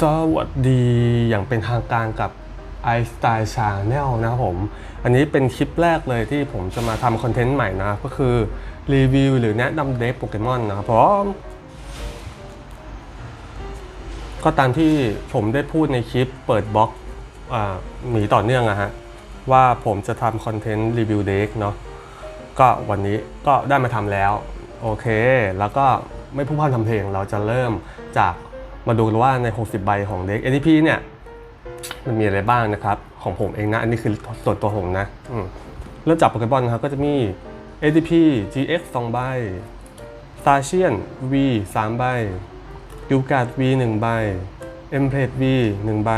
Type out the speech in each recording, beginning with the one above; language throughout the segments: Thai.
สวัสดีอย่างเป็นทางการกับ i s t y l e Channel นะครับผม อันนี้เป็นคลิปแรกเลยที่ผมจะมาทำคอนเทนต์ใหม่นะ ก็คือรีวิวหรือแนะนำเด็กโปเกมอนนะครับผมก็ตามที่ผมได้พูดในคลิปเปิดบล็อกอ่าหมีต่อเนื่องอะฮะ ว่าผมจะทำคอนเทนต์รีวิวเด็กเนาะก็วันนี้ก็ได้มาทำแล้ว โอเค แล้วก็ไม่พูดพร่ำทำเพลงเราจะเริ่มจาก มาดูกันว่าใน 60 ใบของเด็ก ADP เนี่ยมันมีอะไรบ้างนะครับ ของผมเองนะ อันนี้คือส่วนตัวผมนะมเริ่มจากโปเกมอนนะครับก็จะมี ADP GX 2 ใบ s t a r เ i a n V 3 ใบยูกาด V 1 ใบ e m p l a t e V 1 ใบ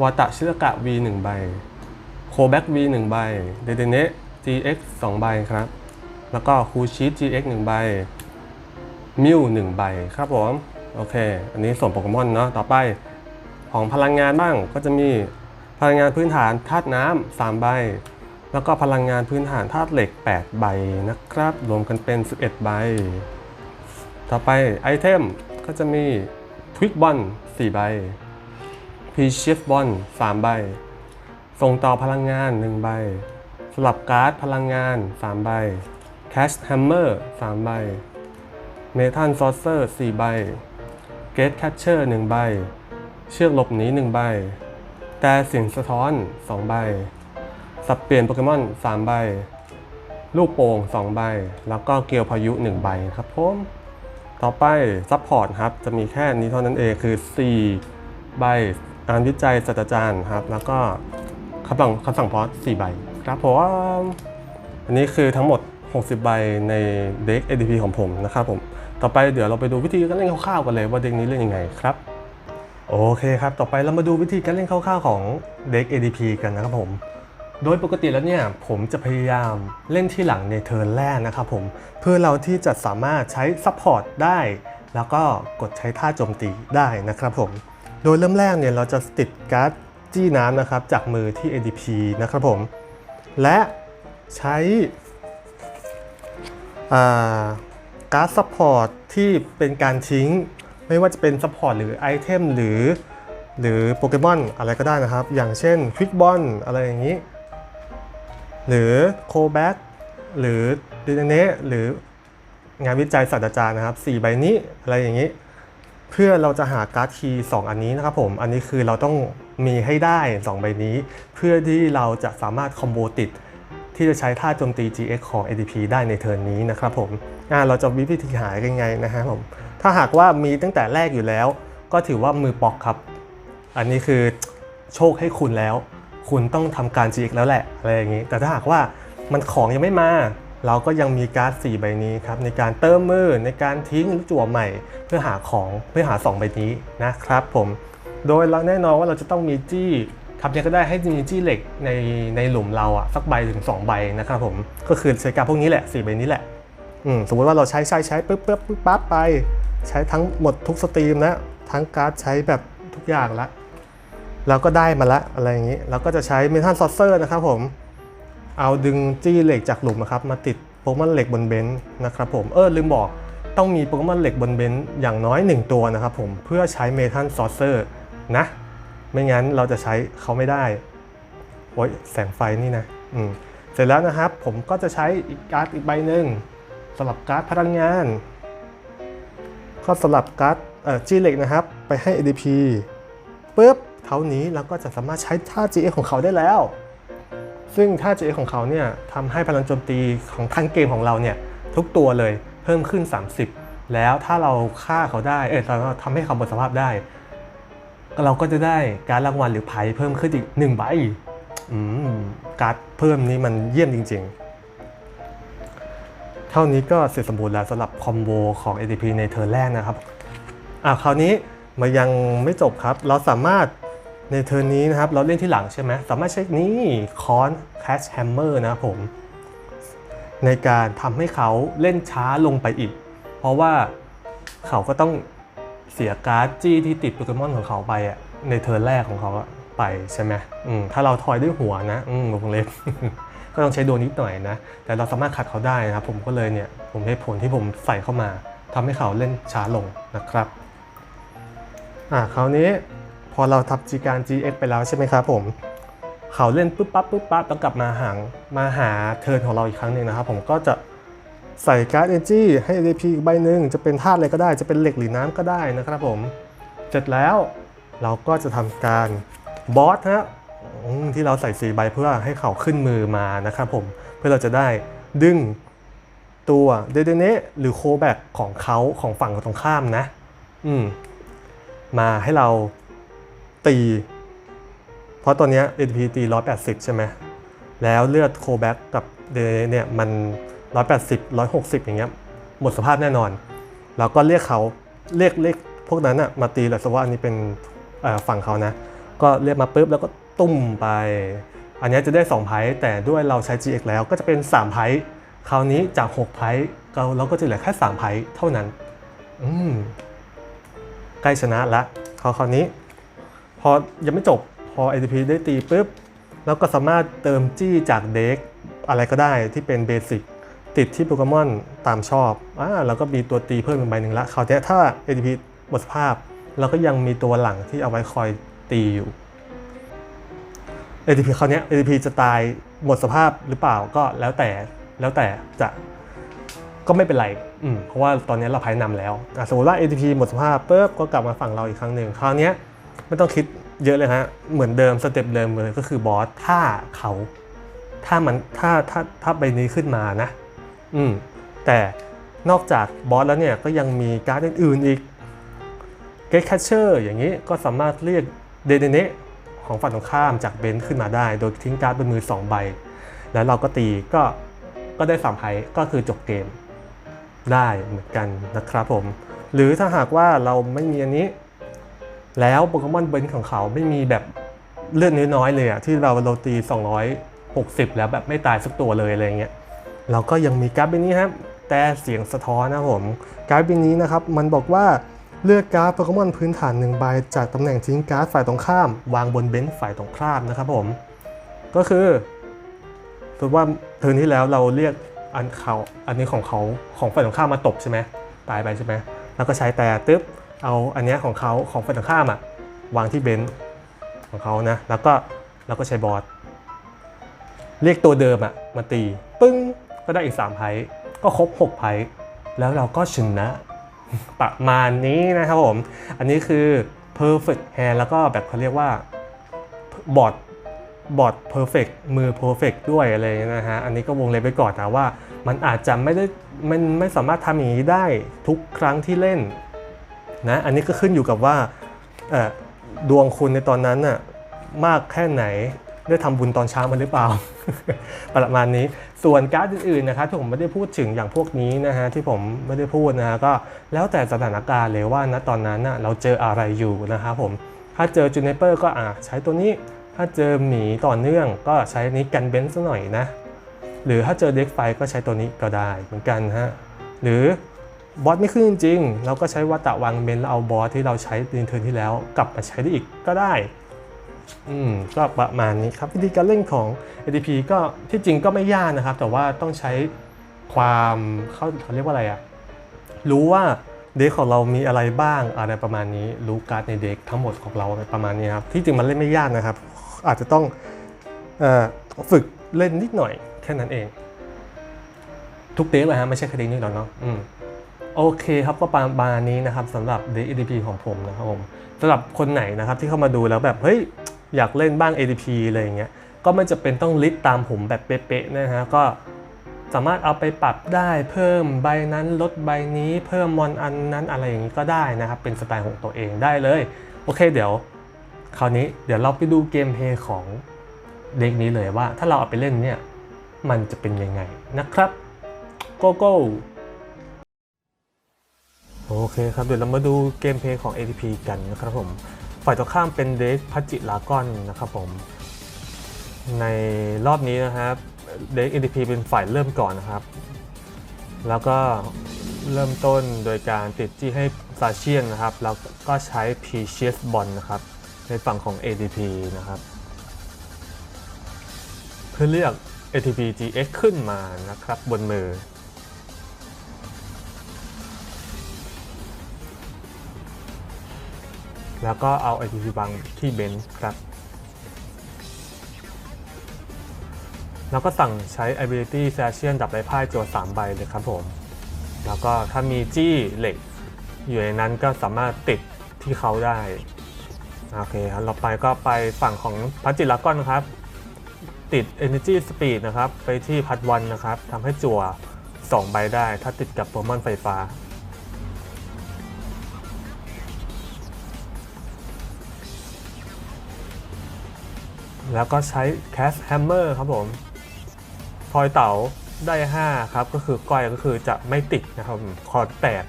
วาตะชิรกะ V 1 ใบโคแบ็ก V 1 ใบเดเดเนะ GX 2 ใบครับ แล้วก็คูชีต GX 1 ใบมิว1 ใบครับผม โอเค อันนี้ส่วนโปเกมอนเนาะ ต่อไปของพลังงานบ้าง ก็จะมีพลังงานพื้นฐานธาตุน้ำ3ใบ แล้วก็พลังงานพื้นฐานธาตุเหล็ก 8 ใบนะครับ รวมกันเป็น 11 ใบ ต่อไปไอเทมก็จะมีทวิกบอล4ใบพีเชฟบอล3ใบ ส่งต่อพลังงาน 1 ใบ สลับการ์ดพลังงาน 3 ใบแคชแฮมเมอร์3ใบเมทัลซอสเซอร์4ใบ เกตแคชเชอร์1ใบ เชือกหลบหนี1ใบ แต่สียงสะท้อน 2 ใบ สับเปลี่ยนโปเกมอน 3 ใบ ลูกโป่ง 2 ใบ แล้วก็เกลียวพายุ 1 ใบครับผมต่อไปซัพพอร์ตครับ จะมีแค่นี้เท่านั้นเองคือ 4 ใบงานวิจัยศาสตราจารย์ครับ แล้วก็คำสั่งคำสั่งพอส4ใบครับผมอันนี้คือทั้งหมด 60 ใบในเด็ก ADP ของผมนะครับผม ต่อไปเดี๋ยวเราไปดูวิธีการเล่นคร่าวๆกันเลยว่าเด็กนี้เล่นยังไงครับโอเคครับ ต่อไปเรามาดูวิธีการเล่นคร่าวๆของเด็ก ADP กันนะครับผม โดยปกติแล้วเนี่ยผมจะพยายามเล่นที่หลังในเทิร์นแรกนะครับผม เพื่อเราที่จะสามารถใช้ซัพพอร์ตได้ แล้วก็กดใช้ท่าโจมตีได้นะครับผม โดยเริ่มแรกเนี่ยเราจะติดการ์ดจี้น้ำนะครับจากมือที่ ADP นะครับผม และใช้อ่า การ์ดซัพพอร์ตที่เป็นการทิ้ง ไม่ว่าจะเป็นซัพพอร์ตหรือไอเทมหรือ หรือโปเกมอนอะไรก็ได้นะครับ อย่างเช่นควิกบอลอะไรอย่างนี้ หรือโคแบ็กหรือดิเนหรืองานวิจัยศาสตราจารย์นะครับ4ใบนี้อะไรอย่างนี้ เพื่อเราจะหาการ์ดคีย์2อันนี้นะครับผมอันนี้คือเราต้องมีให้ได้ 2 ใบนี้ เพื่อที่เราจะสามารถคอมโบติด ที่จะใช้ท่าโจมตี GX ของ ADP ได้ในเทิร์นนี้นะครับผมเราจะวิธีหายังไงนะฮะผมถ้าหากว่ามีตั้งแต่แรกอยู่แล้ว ก็ถือว่ามือปอกครับ อันนี้คือโชคให้คุณแล้ว คุณต้องทำการ GX แล้วแหละอะไรอย่างนี้ แต่ถ้าหากว่ามันของยังไม่มา เราก็ยังมีการ์ด4ใบนี้ครับในการเติมมือในการทิ้งจั่วใหม่ เพื่อหาของเพื่อหา 2 ใบนี้นะครับผมโดยเราแน่นอนว่าเราจะต้องมีจี้ ทำยังก็ได้ให้มีจี้เหล็กในในหลุมเราอะสักใบถึง 2 ใบนะครับผมก็คือใช้การพวกนี้แหละ4ใบนี้แหละอืมสมมติว่าเราใช้ใช้ใช้ปึ๊บปึ๊บปึ๊บปั๊บไป ใช้ทั้งหมดทุกสตรีมแล้วทั้งการ์ดใช้แบบทุกอย่างละเราก็ได้มาละอะไรอย่างนี้ เราก็จะใช้เมทัลซอสเซอร์นะครับผมเอาดึงจี้เหล็กจากหลุมนะครับมาติดโปเกมอนเหล็กบนเบนซ์นะครับผมเออลืมบอกต้องมีโปเกมอนเหล็กบนเบนซ์อย่างน้อย 1 ตัวนะครับผมเพื่อใช้เมทัลซอสเซอร์นะ ไม่งั้นเราจะใช้เขาไม่ได้โอ้ยแสงไฟนี่นะอืมเสร็จแล้วนะครับ ผมก็จะใช้อีกการ์ดอีกใบหนึ่งสลับการ์ดพลังงาน ก็สลับการ์ดเอ่อจีเหล็กนะครับ ไปให้ ADP ปุ๊บเท่านี้เราก็จะสามารถใช้ท่า GX ของเขาได้แล้ว ซึ่งท่า GX ของเขาเนี่ยทำให้พลังโจมตีของทั้งเกมของเราเนี่ยทุกตัวเลยเพิ่มขึ้น 30 แล้วถ้าเราฆ่าเขาได้เออเราทำให้เขาหมดสภาพได้ เราก็จะได้การรางวัลหรือไพ่เพิ่มขึ้นอีก1ใบอืมการ์ดเพิ่มนี้มันเยี่ยมจริง ๆ เท่านี้ก็เสร็จสมบูรณ์แล้วสำหรับคอมโบของ ADP ในเทิร์แรกนะครับอะคราวนี้มายังไม่จบครับ เราสามารถในเทิร์นนี้นะครับ เราเล่นที่หลังใช่ไหมสามารถใช้นี่คอนแคชแฮมเมอร์นะครับผม ในการทำให้เขาเล่นช้าลงไปอีก เพราะว่าเขาก็ต้อง เสียการ์ดจี้ที่ติดโปเกมอนของเขาไปอะในเทิร์นแรกของเขาอะไปใช่ไหมอืมถ้าเราทอยด้วยหัวนะอืมวงเล็บ ก็ต้องใช้โดนนิดหน่อยนะ แต่เราสามารถขัดเขาได้นะครับ ผมก็เลยเนี่ย ผมให้ผลที่ผมใส่เข้ามาทำให้เขาเล่นช้าลงนะครับ อ่าคราวนี้พอเราทับจีการ GX ไปแล้วใช่ไหมครับผม เขาเล่นปุ๊บปั๊บปุ๊บปั๊บแล้วกลับมาหางมาหาเทิร์นของเราอีกครั้งหนึ่งนะครับ ผมก็จะ ใส่การ์ดเอจีให้ ADP อีกใบหนึ่งจะเป็นธาตุอะไรก็ได้จะเป็นเหล็กหรือน้ำก็ได้นะครับผม เสร็จแล้วเราก็จะทำการบอสฮะที่เราใส่สีใบเพื่อให้เขาขึ้นมือมานะครับผม เพื่อเราจะได้ดึงตัวเดเดเนหรือโคแบกของเขาของฝั่งตรงข้ามนะ อืม มาให้เราตี เพราะตัวเนี้ย ATP ตี 180 ใช่ไหม แล้วเลือดโคแบ็กกับเดเนี่ยมัน 180 160 อย่างเงี้ยหมดสภาพแน่นอน เราก็เรียกเขาเรียกเรียกพวกนั้นอะมาตีแหละสมมติว่าอันนี้เป็นฝั่งเขานะ ก็เรียกมาปุ๊บแล้วก็ตุ้มไป อันนี้จะได้2ไพ่แต่ด้วยเราใช้ GX แล้วก็จะเป็น3ไพ่คราวนี้จาก6ไพ่เราเราก็จะเหลือแค่3ไพ่เท่านั้น อืมใกล้ชนะละเขาคราวนี้ พอยังไม่จบพอ ATP ได้ตีปุ๊บแล้วก็สามารถเติมจี้จากเด็กอะไรก็ได้ที่เป็นเบสิก ติดที่โปเกมอนตามชอบอ่าแล้วก็มีตัวตีเพิ่มอีกใบหนึ่งละคราวนี้ถ้า ATP หมดสภาพ เราก็ยังมีตัวหลังที่เอาไว้คอยตีอยู่ ATP คราวนี้ ATP จะตายหมดสภาพหรือเปล่าก็แล้วแต่แล้วแต่จะก็ไม่เป็นไร อืม เพราะว่าตอนนี้เราพายนำแล้วสมมติว่า ATP หมดสภาพปุ๊บก็กลับมาฝั่งเราอีกครั้งหนึ่ง คราวเนี้ยไม่ต้องคิดเยอะเลยฮะ เหมือนเดิมสเต็ปเดิมเลยก็คือบอสถ้าเขา ถ้ามันถ้าถ้าถ้าใบนี้ขึ้นมานะ อืมแต่นอกจากบอสแล้วเนี่ยก็ยังมีการ์ดอื่นๆอีกเกตแคชเชอร์อย่างนี้ก็สามารถเรียกเดเดเนของฝั่งตรงข้ามจากเบนซ์ขึ้นมาได้ โดยทิ้งการ์ดบนมือ 2 ใบ แล้วเราก็ตีก็ก็ได้สามไพ่ก็คือจบเกม ได้เหมือนกันนะครับผม หรือถ้าหากว่าเราไม่มีอันนี้ แล้วโปเกมอนเบนซ์ของเขาไม่มีแบบเลือดน้อยๆเลยอะที่เราเราตี 260 แล้วแบบไม่ตายสักตัวเลยอะไรเงี้ย เราก็ยังมีการ์ดใบนี้ครับ แต่เสียงสะท้อนนะผมการ์ดใบนี้นะครับ มันบอกว่าเลือกการ์ดโปเกมอนพื้นฐานหนึ่งใบจากตำแหน่งทิ้งการ์ดฝ่ายตรงข้าม วางบนเบนซ์ฝ่ายตรงข้ามนะครับผม ก็คือสมมติว่าเทิร์นที่แล้วเราเรียกอันเขาอันนี้ของเขาของฝ่ายตรงข้ามมาตบใช่ไหมตายไปใช่ไหมแล้วก็ใช้แต่ตึ๊บเอาอันเนี้ยของเขาของฝ่ายตรงข้ามอะวางที่เบนซ์ของเขานะ แล้วก็แล้วก็ใช้บอสเรียกตัวเดิมอะมาตีปึ้ง ก็ได้อีก3ไพ่ก็ครบ6ไพ่แล้วเราก็ชนะประมาณนี้นะครับผม อันนี้คือ perfect hand แล้วก็แบบเขาเรียกว่าบอร์ดบอร์ด perfect มือ perfect ด้วยอะไรเงี้ยนะฮะ อันนี้ก็วงเล็บไว้ก่อนนะว่า มันอาจจะไม่ได้ มันไม่สามารถทำอย่างนี้ได้ทุกครั้งที่เล่นนะ อันนี้ก็ขึ้นอยู่กับว่าดวงคุณในตอนนั้นน่ะมากแค่ไหนได้ทำบุญตอนเช้ามาหรือเปล่า ประมาณนี้ ส่วนการ์ดอื่นๆนะครับที่ผมไม่ได้พูดถึงอย่างพวกนี้นะฮะที่ผมไม่ได้พูดนะฮะก็แล้วแต่สถานการณ์เลยว่าณตอนนั้นน่ะเราเจออะไรอยู่นะครับผมถ้าเจอจูเนเปอร์ก็อะใช้ตัวนี้ ถ้าเจอหมีต่อเนื่องก็ใช้นี้กันเบนซ์หน่อยนะ หรือถ้าเจอเด็กไฟก็ใช้ตัวนี้ก็ได้เหมือนกันฮะหรือบอสไม่ขึ้นจริงเราก็ใช้วัตตะวางเบนแล้วเอาบอสที่เราใช้ในเทิร์นที่แล้ว กลับมาใช้ได้อีกก็ได้ อืมก็ประมาณนี้ครับวิธีการเล่นของ ATP ก็ที่จริงก็ไม่ยากนะครับ แต่ว่าต้องใช้ความเขาเขาเรียกว่าอะไรอะรู้ว่าเด็กของเรามีอะไรบ้างอะไรประมาณนี้ รู้การ์ดในเด็กทั้งหมดของเราประมาณนี้ครับที่จริงมันเล่นไม่ยากนะครับ อาจจะต้องอฝึกเล่นนิดหน่อยแค่นั้นเอง ทุกเด็กเลยฮะไม่ใช่แค่เด็กนี้หรอกเนาะอืมโอเคครับก็ประมาณนี้นะครับสำหรับ Deck ADP ของผมนะครับผมสำหรับคนไหนนะครับที่เข้ามาดูแล้วแบบเฮ้ย อยากเล่นบ้าง ADP อะไรอย่างเงี้ยก็ไม่จะเป็นต้องลิสต์ตามผมแบบเป๊ะๆนะฮะก็สามารถเอาไปปรับได้เพิ่มใบนั้นลดใบนี้เพิ่มมอนอันนั้นอะไรอย่างนี้ก็ได้นะครับ เป็นสไตล์ของตัวเองได้เลย โอเคเดี๋ยว คราวนี้เดี๋ยวเราไปดูเกมเพย์ของเด็กนี้เลยว่า ถ้าเราเอาไปเล่นเนี่ย มันจะเป็นยังไงนะครับโกโก้โอเคครับเดี๋ยวเรามาดูเกมเพย์ของ ATP กันนะครับผม ฝ่ายตรงข้ามเป็นเด็กพัจิลากอนนะครับผม ในรอบนี้นะครับเด็ก ATP เป็นฝ่ายเริ่มก่อนนะครับ แล้วก็เริ่มต้นโดยการติดจี้ให้ซาเชียนนะครับ แล้วก็ใช้ p c s b o l นะครับ ในฝั่งของ ATP นะครับ เพื่อเลือก ATP GX ขึ้นมานะครับบนมือ แล้วก็เอา ITP วางที่เบนซ์ครับ แล้วก็สั่งใช้ ability s a t i o n ดับไร้พ่ายโจทย์3ใบเลยครับผม แล้วก็ถ้ามีจี้เหล็ก อยู่ในนั้นก็สามารถติดที่เขาได้ โอเคครับเราไปก็ไปฝั่งของพัชจิลากอนนะครับ ติด Energy Speed นะครับ ไปที่พัดวันนะครับทำให้จั่ว2ใบได้ ถ้าติดกับโปรมอนไฟฟ้า แล้วก็ใช้ Cast Hammer ครับผมพลอยเต๋าได้ 5 ครับ ก็คือก้อยก็คือจะไม่ติดนะครับคอร์ดแตก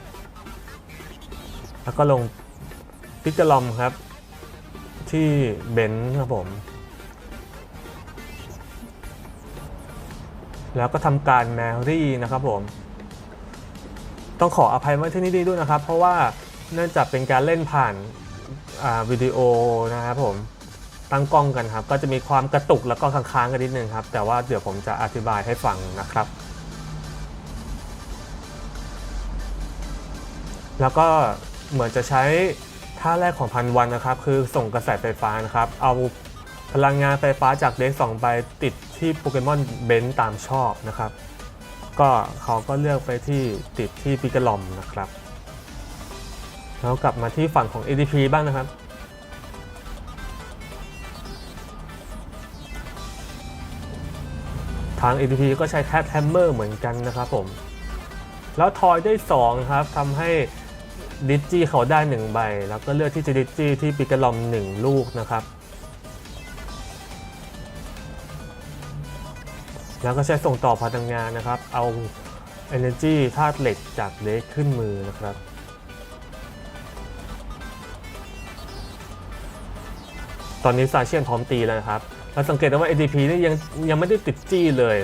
แล้วก็ลงพิกลอมครับ ที่เบนซ์ครับผม แล้วก็ทำการแมรี่นะครับผม ต้องขออภัยไว้ที่นี่ด้วยนะครับ เพราะว่าเนื่องจากเป็นการเล่นผ่านวิดีโอนะครับผม ตั้งกล้องกันครับ ก็จะมีความกระตุกแล้วก็ค้างๆกันนิดนึงครับ แต่ว่าเดี๋ยวผมจะอธิบายให้ฟังนะครับ แล้วก็เหมือนจะใช้ท่าแรกของพันวันนะครับ คือส่งกระแสไฟฟ้านะครับ เอาพลังงานไฟฟ้าจากเด็ก2ใบติดที่โปเกมอนเบนตามชอบนะครับ ก็เขาก็เลือกไปที่ติดที่ปิกลอมนะครับแล้วกลับมาที่ฝั่งของ ADP บ้างนะครับาง ADP ก็ใช้แคทแฮมเมอร์เหมือนกันนะครับผม แล้วทอยได้2ครับทำให้ดิจิเขาได้ 1 ใบ แล้วก็เลือกที่จะดิจิที่ปิกาลอม 1 ลูกนะครับ แล้วก็ใช้ส่งต่อพลังงานนะครับ เอา Energy ธาตุเหล็กจากเล็กขึ้นมือนะครับตอนนี้ซาเชียนพร้อมตีแล้วนะครับ เราสังเกตได้ว่า ADP นี่ยังยังไม่ได้ติดจี้เลย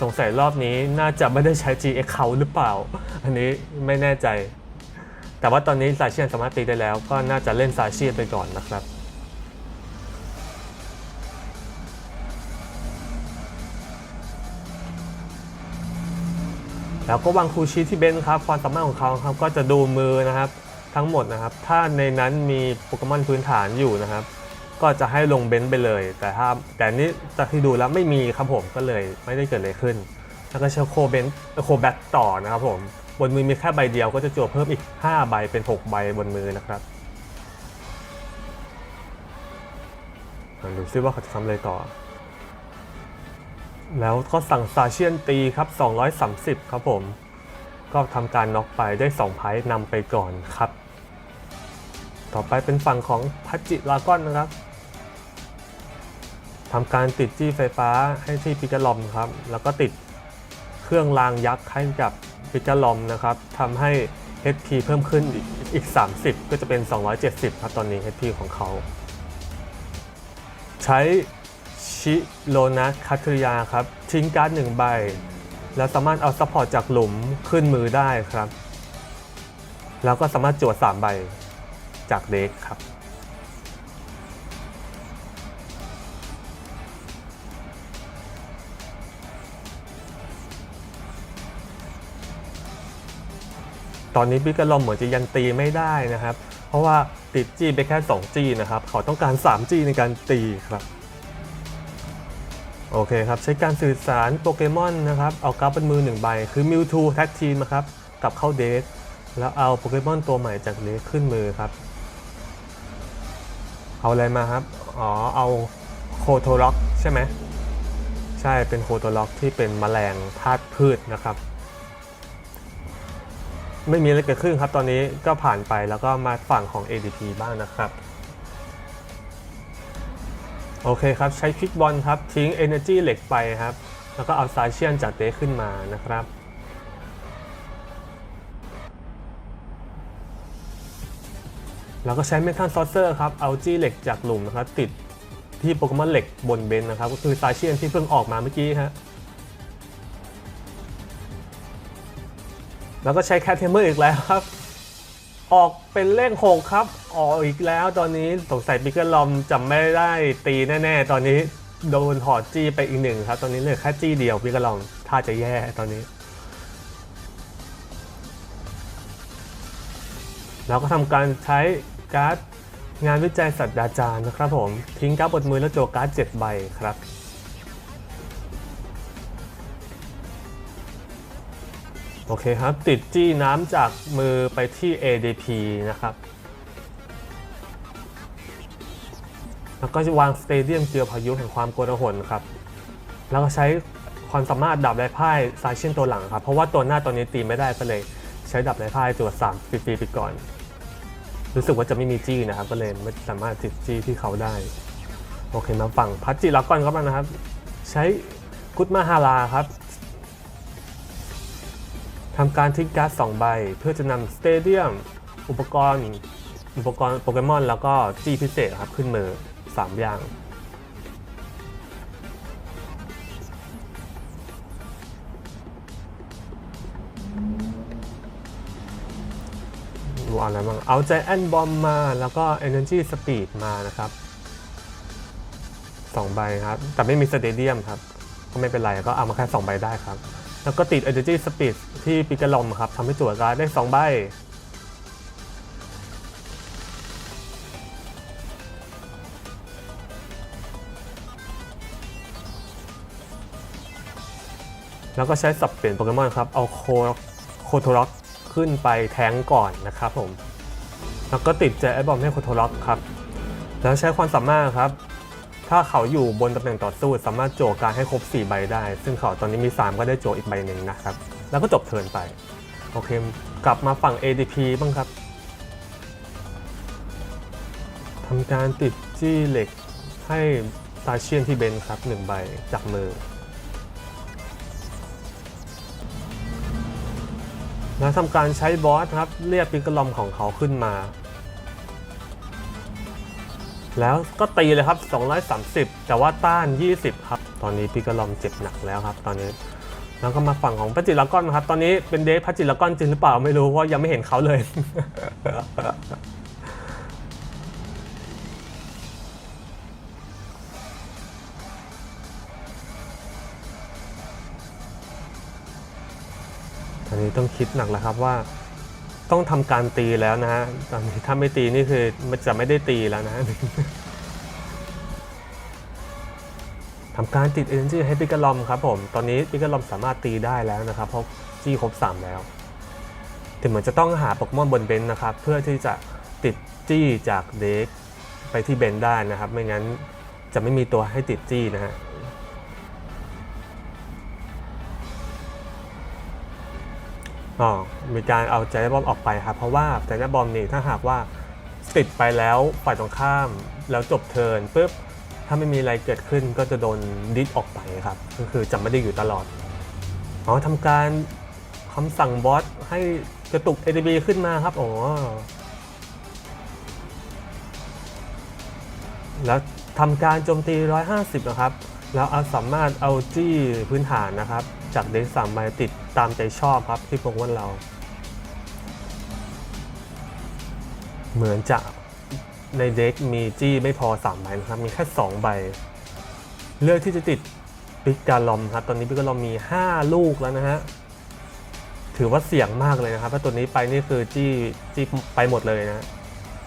สงสัยรอบนี้น่าจะไม่ได้ใช้ GX เขาหรือเปล่า อันนี้ไม่แน่ใจ แต่ว่าตอนนี้ซาเชียนสามารถตีได้แล้ว ก็น่าจะเล่นซาเชียนไปก่อนนะครับแล้วก็วางคูชีที่เบนซ์ครับความสามารถของเขาครับก็จะดูมือนะครับทั้งหมดนะครับ ถ้าในนั้นมีโปเกมอนพื้นฐานอยู่นะครับ ก็จะให้ลงเบนซ์ไปเลย แต่ถ้าแต่นี้จากที่ดูแล้วไม่มีครับผมก็เลยไม่ได้เกิดอะไรขึ้น แล้วก็เชลโคเบนซ์โคแบ็กต่อนะครับผม บนมือมีแค่ใบเดียวก็จะจั่วเพิ่มอีก 5 ใบเป็น 6 ใบบนมือนะครับมาดูซิว่าเขาจะทำอะไรต่อ แล้วก็สั่งซาเชียนตีครับ 230 ครับผม ก็ทำการน็อกไปได้ 2 ไพ่นำไปก่อนครับ ต่อไปเป็นฝั่งของพัจิลากอนนะครับ ทำการติดจี้ไฟฟ้าให้ที่ปิกาลอมครับ แล้วก็ติดเครื่องรางยักษ์ให้กับปิกาลอมนะครับทำให้ HP เพิ่มขึ้นอีกอีก 30 ก็จะเป็น 270 ครับตอนนี้ HP ของเขา ใช้ชิโลนะคัตริยาครับ ทิ้งการ์ดหนึ่งใบ แล้วสามารถเอาซัพพอร์ตจากหลุมขึ้นมือได้ครับ แล้วก็สามารถจวด3ใบจากเด็กครับ ตอนนี้ปิกาลอมเหมือนจะยังตีไม่ได้นะครับ เพราะว่าติดจี้ไปแค่ 2 จี้นะครับ เขาต้องการ 3 จี้ในการตีครับ โอเคครับ ใช้การสื่อสารโปเกมอนนะครับ เอาการ์ดเป็นมือ 1 ใบ คือมิวทูแท็กทีมนะครับกลับเข้าเดทแล้วเอาโปเกมอนตัวใหม่จากเดทขึ้นมือครับ เอาอะไรมาครับ อ๋อ เอาโคโทร็อกใช่ไหม ใช่เป็นโคโทร็อกที่เป็นแมลงธาตุพืชนะครับ ไม่มีอะไรเกิดขึ้นครับ ตอนนี้ก็ผ่านไปแล้วก็มาฝั่งของ ADP บ้างนะครับ โอเคครับ ใช้คลิกบอลครับ ทิ้ง Energy เหล็กไปครับ แล้วก็เอาซาเชียนจากเดขึ้นมานะครับแล้วก็ใช้เมทัลซอสเซอร์ครับ เอาจี้เหล็กจากหลุมนะครับ ติดที่โปเกมอนเหล็กบนเบนนะครับ ก็คือซาเชียนที่เพิ่งออกมาเมื่อกี้ฮะ แล้วก็ใช้แคทเทมเมอร์อีกแล้วครับ ออกเป็นเลขหกครับ ออกอีกแล้วตอนนี้สงสัยปิกเกอร์ลอมจำไม่ได้ตีแน่ๆ ตอนนี้โดนถอดจี้ไปอีกหนึ่งครับ ตอนนี้เหลือแค่จี้เดียวปิกเกอร์ลอมถ้าจะแย่ตอนนี้ แล้วก็ทำการใช้การ์ดงานวิจัยสัตว์อาจารย์นะครับผม ทิ้งการ์ดบนมือแล้วโจการ์ด7ใบครับ โอเคครับ ติดจี้น้ำจากมือไปที่ ADP นะครับ แล้วก็จะวางสเตเดียมเจือพายุแห่งความโกลาหลครับ แล้วก็ใช้ความสามารถดับไร้พ่ายซาเช่นตัวหลังครับ เพราะว่าตัวหน้าตัวนี้ตีไม่ได้ก็เลยใช้ดับไร้พ่ายตัวสามฟรีๆไปก่อน รู้สึกว่าจะไม่มีจี้นะครับ ก็เลยไม่สามารถติดจี้ที่เขาได้ โอเคมาฝั่งพัชจิลักกอนครับนะครับ ใช้กุดมาฮาราครับ ทำการทิ้งการ์ดสองใบ เพื่อจะนำสเตเดียม อุปกรณ์ อุปกรณ์โปเกมอน แล้วก็จี้พิเศษครับ ขึ้นมือ 3 อย่าง ดูเอาอะไรบ้างเอาใจแอนบอมมา แล้วก็ Energy Speed มานะครับสองใบครับ แต่ไม่มีสเตเดียมครับ ก็ไม่เป็นไร ก็เอามาแค่2ใบได้ครับ แล้วก็ติด Energy Speed ที่ปิกาลอมครับทำให้จั่วการ์ดได้ 2 ใบ แล้วก็ใช้สับเปลี่ยนโปเกมอนครับ เอาโคโคโทร็อกขึ้นไปแทงก่อนนะครับผม แล้วก็ติดเจไอบอมให้โคโทร็อกครับ แล้วใช้ความสามารถครับ ถ้าเขาอยู่บนตำแหน่งต่อสู้สามารถโจกการให้ครบ 4 ใบได้ ซึ่งเขาตอนนี้มี 3 ก็ได้โจอีกใบหนึ่งนะครับ แล้วก็จบเทิร์นไป โอเค กลับมาฝั่ง ADP บ้างครับทำการติดจี้เหล็กให้ตาเชียนที่เบนครับ 1 ใบจากมือ แล้วทำการใช้บอสครับ เรียกปิกกลอมของเขาขึ้นมา แล้วก็ตีเลยครับ 230 แต่ว่าต้าน 20 ครับ ตอนนี้ปิกกลอมเจ็บหนักแล้วครับ ตอนนี้แล้วก็มาฝั่งของพัจิลากอนครับ ตอนนี้เป็นเดฟพัจิลากอนจริงหรือเปล่าไม่รู้เพราะยังไม่เห็นเขาเลย ตอนนี้ต้องคิดหนักแล้วครับว่า ต้องทำการตีแล้วนะฮะตอนนี้ถ้าไม่ตีนี่คือมันจะไม่ได้ตีแล้วนะทำการติด Energy ให้ปิกาลอมครับผม ตอนนี้ปิกาลอมสามารถตีได้แล้วนะครับ เพราะจี้ครบ 3 แล้ว ถึงเหมือนจะต้องหาโปเกมอนบนเบนนะครับ เพื่อที่จะติดจี้จากเด็กไปที่เบนได้นะครับ ไม่งั้นจะไม่มีตัวให้ติดจี้นะฮะ มีการเอาใจบอมออกไปครับเพราะว่าใจบอมนี่ถ้าหากว่าติดไปแล้วฝ่ายตรงข้ามแล้วจบเทิร์นปุ๊บถ้าไม่มีอะไรเกิดขึ้นก็จะโดนดิสออกไปครับ ก็คือจะไม่ได้อยู่ตลอดอ๋อทำการคำสั่งบอสให้กระตุก ADB ขึ้นมาครับอ๋อแล้วทำการโจมตี 150 นะครับ แล้วเอาสามารถเอาจี้พื้นฐานนะครับ จากเด็กสามใบติดตามใจชอบครับที่โปเกมอนเรา เหมือนจะในเด็กมีจี้ไม่พอ3ใบนะครับ มีแค่2ใบ เลือกที่จะติดปิกาลอมครับ ตอนนี้ปิกาลอมมี 5 ลูกแล้วนะฮะ ถือว่าเสี่ยงมากเลยนะครับถ้าตัวนี้ไปนี่คือจี้จี้ไปหมดเลยนะ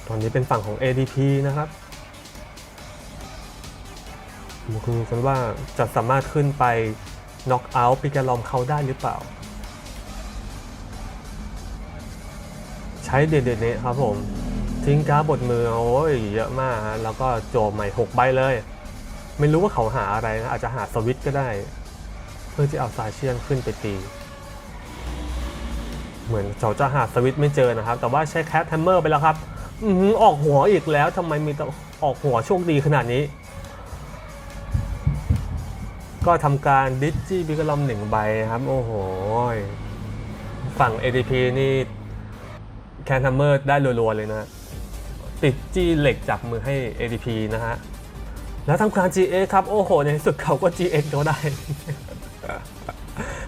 ตอนนี้เป็นฝั่งของ ADP นะครับมาคุยกันว่าจะสามารถขึ้นไป น็อกเอาท์ปิกาลอมเขาได้หรือเปล่า ใช้เดเดเนะครับผม ทิ้งการ์ดบทมือ โอ้ยเยอะมากฮะแล้วก็โจมใหม่ 6 ใบเลย ไม่รู้ว่าเขาหาอะไรนะ อาจจะหาสวิตก็ได้ เพื่อที่เอาซาเชียนขึ้นไปตี เหมือนเขาจะหาสวิตไม่เจอนะครับ แต่ว่าใช้แคทแฮมเมอร์ไปแล้วครับ อือออกหัวอีกแล้วทำไมมีออกหัวโชคดีขนาดนี้ ก็ทำการดิสจี้บิกลอมหนึ่งใบครับ โอ้โห ฝั่ง ADP นี่แคนทัมเมอร์ได้รัวๆเลยนะ ติดจี้เหล็กจากมือให้ ADP นะฮะ แล้วทำการ GX ครับ โอ้โห ในที่สุดเขาก็ GX เขาได้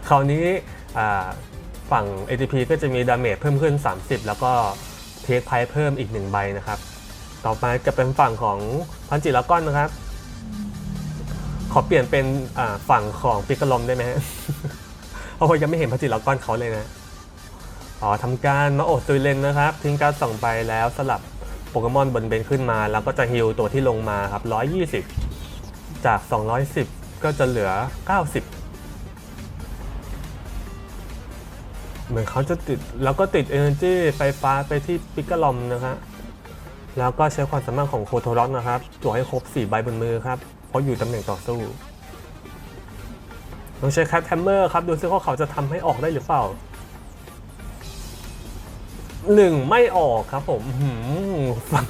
คราวนี้ฝั่ง ADP ก็จะมีดาเมจเพิ่มขึ้น 30 แล้วก็เทคไพ่เพิ่มอีก 1 ใบนะครับ ต่อไปจะเป็นฝั่งของพันจิลากอนนะครับ ขอเปลี่ยนเป็นฝั่งของปิกลอมได้ไหมฮะเพราะยังไม่เห็นพันจิลากอนเขาเลยนะอ๋อทำการมาโอดตุยเลนนะครับ ทิ้งการดสองใบแล้วสลับโปเกมอนบนเบนขึ้นมา แล้วก็จะฮิลตัวที่ลงมาครับ 120 จาก 210 ก็จะเหลือ 90 เหมือนเขาจะติดแล้วก็ติด Energy ไฟฟ้าไปที่ปิกลอมนะฮะแล้วก็ใช้ความสามารถของโคโทรอสนะครับตัวให้ครบ 4 ใบบนมือครับ ราะอยู่ตำแหน่งต่อสู้ต้องใช้แคทแฮมเมอร์ครับ ดูซิว่าเขาจะทำให้ออกได้หรือเปล่าหนึ่งไม่ออกครับผมฝั่ง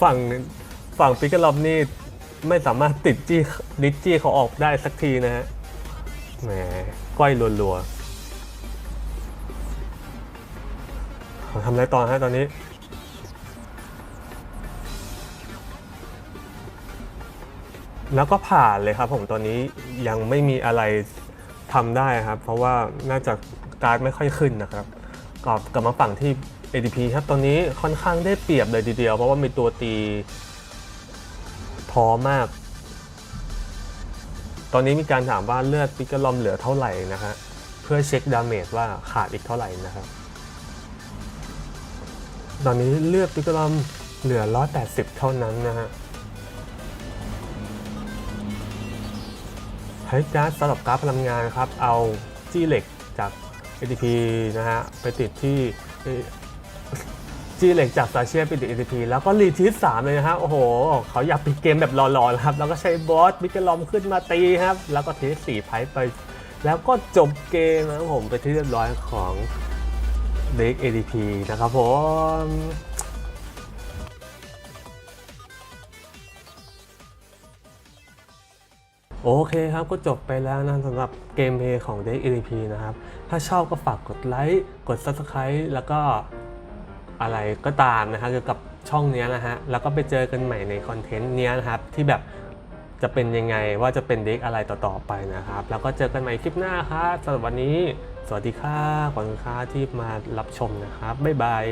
ฝั่งฝั่งปิกกาลอมนี่ไม่สามารถติดจี้ดิจจี้เขาออกได้สักทีนะฮะแหมก้อยรัวๆเขาทำอะไรต่อฮะตอนนี้ แล้วก็ผ่านเลยครับผมตอนนี้ยังไม่มีอะไรทำได้ครับ เพราะว่าน่าจะการ์ดไม่ค่อยขึ้นนะครับกลับกลับมาฝั่งที่ ADP ครับตอนนี้ค่อนข้างได้เปรียบเลยทีเดียว เพราะว่ามีตัวตีพอมาก ตอนนี้มีการถามว่าเลือดปิกเลอมเหลือเท่าไหร่นะฮะเพื่อเช็คดาเมจว่าขาดอีกเท่าไหร่นะครับ ตอนนี้เลือดปิกเลอมเหลือ 180 เท่านั้นนะฮะ ช้การ์ดสำหรับการ์พลังงานครับ เอาจี้เหล็กจาก ATP นะฮะ ไปติดที่จี้เหล็กจากซาเชียไปติด ATP แล้วก็รีทีสสามเลยนะฮะ โอ้โห เขาอยากปิดเกมแบบรอๆนะครับ แล้วก็ใช้บอสมิกเกลอมขึ้นมาตีครับ แล้วก็เทสสี่ไพ่ไป แล้วก็จบเกมนะครับผมไปที่เรียบร้อยของเด็ก ATP นะครับผม โอเคครับก็จบไปแล้วนะสำหรับเกมเพลย์ของ Deck ADP นะครับ ถ้าชอบก็ฝากกดไลค์กด Subscribe แล้วก็อะไรก็ตามนะฮะเกี่ยวกับช่องนี้นะฮะ แล้วก็ไปเจอกันใหม่ในคอนเทนต์นี้นะครับ ที่แบบจะเป็นยังไงว่าจะเป็นเด็กอะไรต่อๆไปนะครับ แล้วก็เจอกันใหม่คลิปหน้าครับสำหรับวันนี้ สวัสดีค่ะขอบคุณค่ะที่มารับชมนะครับ บ๊ายบาย